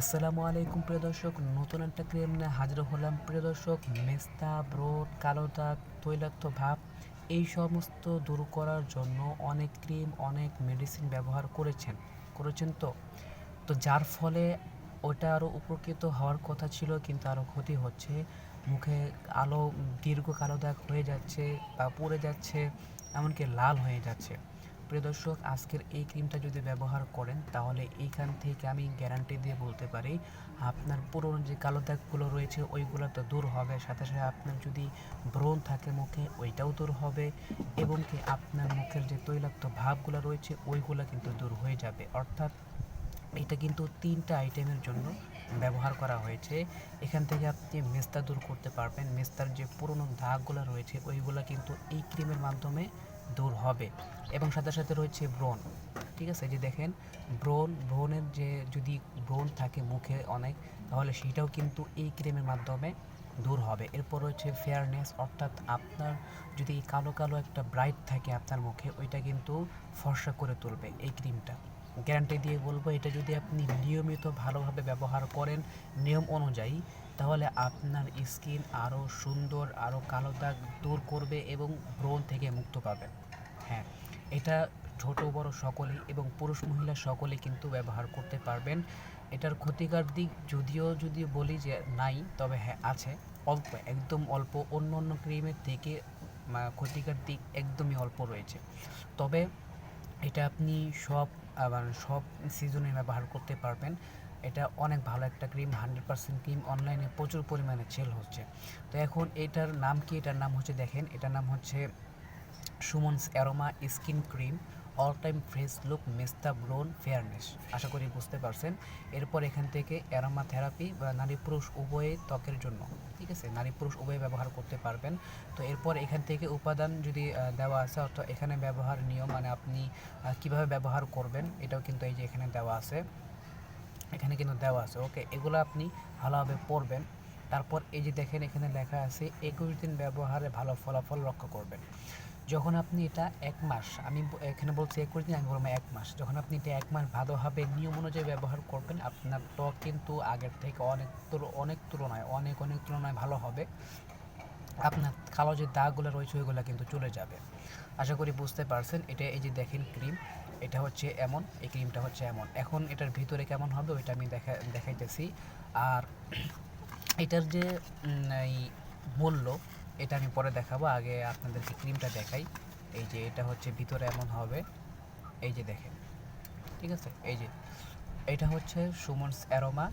আসসালামু আলাইকুম, প্রিয় দর্শক। নতুন একটা ক্রিম নিয়ে হাজির হলাম, প্রিয় দর্শক। মেস্তা, ব্রোড, কালো দাগ, তৈলাক্ত ভাব, এই সমস্ত দূর করার জন্য অনেক ক্রিম, অনেক মেডিসিন ব্যবহার করেছেন। করেছেন তো? তো যার ফলে ওটা আরও উপকৃত হওয়ার কথা ছিল, কিন্তু আরও ক্ষতি হচ্ছে। মুখে আলো, দীর্ঘ কালো দাগ হয়ে যাচ্ছে বা পড়ে যাচ্ছে, এমনকি লাল হয়ে যাচ্ছে। প্রিয় দর্শক, আজকের এই ক্রিমটা যদি ব্যবহার করেন, তাহলে এইখান থেকে আমি গ্যারান্টি দিয়ে বলতে পারি, আপনার পুরনো যে কালো দাগগুলো রয়েছে, ওইগুলো তো দূর হবে। সাথে সাথে আপনার যদি ব্রণ থাকে মুখে, ওইটাও দূর হবে এবং কি আপনার মুখের যে তৈলাক্ত ভাবগুলো রয়েছে, ওইগুলো কিন্তু দূর হয়ে যাবে। অর্থাৎ এটা কিন্তু তিনটা আইটেমের জন্য ব্যবহার করা হয়েছে। এখান থেকে আপনি মেস্তা দূর করতে পারবেন। মেস্তার যে পুরনো দাগগুলো রয়েছে, ওইগুলো কিন্তু এই ক্রিমের মাধ্যমে দূর হবে। এবং সাথে সাথে রয়েছে ব্রণ। ঠিক আছে? যে দেখেন, ব্রণ, ব্রণের যে যদি ব্রণ থাকে মুখে অনেক, তাহলে সেটাও কিন্তু এই ক্রিমের মাধ্যমে দূর হবে। এরপর রয়েছে ফেয়ারনেস অর্থাৎ আপনার যদি কালো কালো একটা ব্রাইট থাকে আপনার মুখে, ওইটা কিন্তু ফর্সা করে তুলবে এই ক্রিমটা। গ্যারান্টি দিয়ে বলব, এটা যদি আপনি নিয়মিত ভালোভাবে ব্যবহার করেন, নিয়ম অনুযায়ী তাহলে আপনার স্কিন আরও সুন্দর আরও কালো দাগ দূর করবে এবং ব্রণ থেকে মুক্ত পাবেন হ্যাঁ এটা ছোট, বড় সকলেই এবং পুরুষ, মহিলা সকলেই কিন্তু ব্যবহার করতে পারবেন। এটার ক্ষতিকার দিক যদিও যদি বলি যে নাই, তবে হ্যাঁ আছে। অল্প, একদম অল্প। অন্য অন্য ক্রিমের থেকে ক্ষতিকার দিক একদমই অল্প রয়েছে। তবে এটা আপনি সব, আবার সব সিজনে ব্যবহার করতে পারবেন। এটা অনেক ভালো একটা ক্রিম, হান্ড্রেড পার্সেন্ট ক্রিম অনলাইনে প্রচুর পরিমাণে সেল হচ্ছে। তো এখন এটার নাম কি? এটার নাম হচ্ছে, দেখেন, এটার নাম হচ্ছে Sumans aroma skin cream, all time fresh look, মেস্তা ব্রোন, ফেয়ারনেস। আশা করি বুঝতে পারছেন। এরপর এখান থেকে অ্যারোমা থেরাপি, বা নারী পুরুষ উভয়ে ত্বকের জন্য, ঠিক আছে? নারী পুরুষ উভয়ে ব্যবহার করতে পারবেন। তো এরপর এখান থেকে উপাদান যদি দেওয়া আছে, অর্থাৎ এখানে ব্যবহার নিয়ম মানে আপনি কীভাবে ব্যবহার করবেন, এটাও কিন্তু এই যে এখানে দেওয়া আছে। এখানে কিন্তু দেওয়া আছে। ওকে এগুলো আপনি ভালোভাবে পড়বেন। তারপর এই যে দেখেন, এখানে লেখা আছে, একুশ দিন ব্যবহারে ভালো ফলাফল রক্ষা করবেন। যখন আপনি এটা এক মাস, আমি এখানে বলছি একুশ দিন, আমি বলব এক মাস। যখন আপনি এটা এক মাস ভালোভাবে নিয়ম অনুযায়ী ব্যবহার করবেন, আপনার ত্বক কিন্তু আগের থেকে অনেক অনেক তুলনায়, অনেক অনেক তুলনায় ভালো হবে। আপনার কালো যে দাগগুলো রয়েছে, ওইগুলো কিন্তু চলে যাবে। আশা করি বুঝতে পারছেন। এটা এই যে দেখেন, ক্রিম। এটা হচ্ছে এমন, এই ক্রিমটা হচ্ছে এমন। এখন এটার ভিতরে কেমন হবে ওইটা আমি দেখা, দেখাইতেছি। আর এটার যে এই মূল্য, এটা আমি পরে দেখাবো। আগে আপনাদেরকে ক্রিমটা দেখাই। এই যে, এটা হচ্ছে ভিতরে এমন হবে। এই যে দেখেন, ঠিক আছে? এই যে, এটা হচ্ছে সুমনস অ্যারোমা।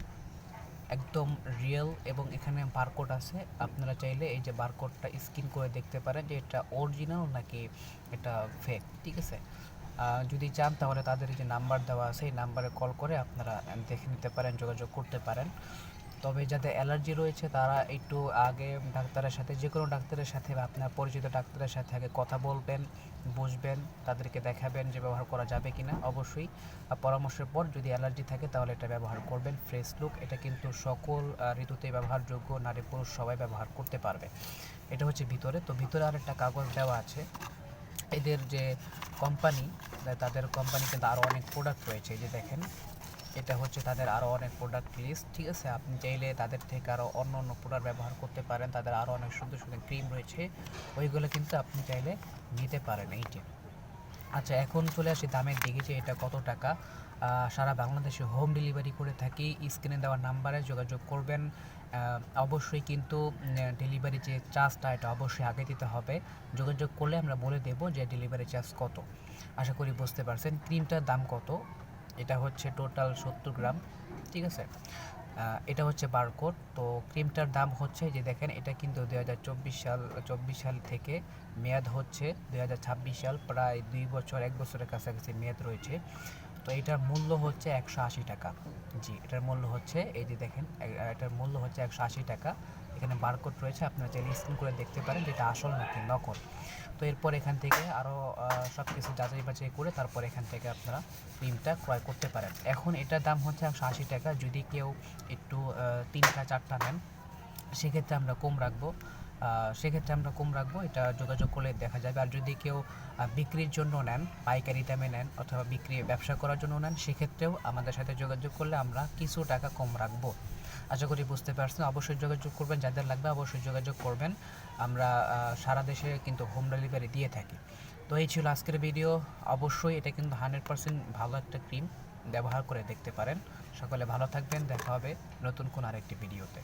একদম রিয়েল এবং এখানে বারকোড আছে। আপনারা চাইলে এই যে বারকোডটা স্ক্যান করে দেখতে পারেন যে এটা অরিজিনাল নাকি এটা ফেক ঠিক আছে? যদি চান তাহলে তাদের যে নাম্বার দেওয়া আছে, এই নাম্বারে কল করে আপনারা দেখে নিতে পারেন, যোগাযোগ করতে পারেন। তবে যাদের অ্যালার্জি রয়েছে, তারা একটু আগে ডাক্তারের সাথে, যে কোনো ডাক্তারের সাথে বা আপনার পরিচিত ডাক্তারের সাথে আগে কথা বলবেন, বুঝবেন, তাদেরকে দেখাবেন যে ব্যবহার করা যাবে কি না অবশ্যই পরামর্শের পর যদি অ্যালার্জি থাকে তাহলে এটা ব্যবহার করবেন। ফ্রেশ লুক, এটা কিন্তু সকল ঋতুতে ব্যবহারযোগ্য, নারী পুরুষ সবাই ব্যবহার করতে পারবে। এটা হচ্ছে ভিতরে। তো ভিতরে আর একটা কাগজ দেওয়া আছে। এদের যে কোম্পানি তাদের কোম্পানি কিন্তু আরও অনেক প্রোডাক্ট রয়েছে যে দেখেন। এটা হচ্ছে তাদের আরও অনেক প্রোডাক্ট লিস্ট ঠিক আছে? আপনি চাইলে তাদের থেকে আরও অন্য অন্য প্রোডাক্ট ব্যবহার করতে পারেন, তাদের আরও অনেক সুন্দর সুন্দর ক্রিম রয়েছে। ওইগুলো কিন্তু আপনি চাইলে নিতে পারেন এইটি আচ্ছা এখন চলে আসি দামের দিকে যে এটা কত টাকা। সারা বাংলাদেশে হোম ডেলিভারি করে থাকি স্ক্রিনে দেওয়া নাম্বারে যোগাযোগ করবেন। অবশ্যই কিন্তু ডেলিভারি যে চার্জটা এটা অবশ্যই আগে দিতে হবে। যোগাযোগ করলে আমরা বলে দেব যে ডেলিভারি চার্জ কত। আশা করি বুঝতে পারছেন। ক্রিমটার দাম কত? এটা হচ্ছে টোটাল সত্তর গ্রাম। ঠিক আছে? এটা হচ্ছে বারকোড। তো ক্রিমটার দাম হচ্ছে যে দেখেন, এটা কিন্তু দুই হাজার চব্বিশ সাল চব্বিশ সাল থেকে মেয়াদ হচ্ছে, দুই হাজার ছাব্বিশ সাল, প্রায় দুই বছর, এক বছরের কাছাকাছি মেয়াদ রয়েছে। তো এটার মূল্য হচ্ছে একশো আশি টাকা। জি, এটার মূল্য হচ্ছে, এই যে দেখেন এটার মূল্য হচ্ছে একশো আশি টাকা। এখানে বারকোড রয়েছে, আপনারা চাইলে স্ক্যান করে দেখতে পারেন যেটা আসল নাকি নকল। তো এরপর এখান থেকে আরও সব কিছু যাচাই বাছাই করে তারপর এখান থেকে আপনারা ক্রিমটা ক্রয় করতে পারেন। এখন এটার দাম হচ্ছে একশো আশি টাকা। যদি কেউ একটু তিনটা, চারটা নেন, সেক্ষেত্রে আমরা কম রাখব। সেক্ষেত্রে আমরা কম রাখব, এটা যোগাযোগ করলে দেখা যাবে। আর যদি কেউ বিক্রির জন্য নেন, পাইকারি দামে নেন অথবা বিক্রি, ব্যবসা করার জন্য নেন, সেক্ষেত্রেও আমাদের সাথে যোগাযোগ করলে আমরা কিছু টাকা কম রাখব। আশা করি বুঝতে পারছেন। অবশ্যই যোগাযোগ করবেন, যাদের লাগবে অবশ্যই যোগাযোগ করবেন। আমরা সারা দেশে কিন্তু হোম ডেলিভারি দিয়ে থাকি। তো এই ছিল আজকের ভিডিও। অবশ্যই এটা কিন্তু হান্ড্রেড পার্সেন্ট ভালো একটা ক্রিম ব্যবহার করে দেখতে পারেন। সকলে ভালো থাকবেন, দেখা হবে নতুন কোন আরেকটি ভিডিওতে।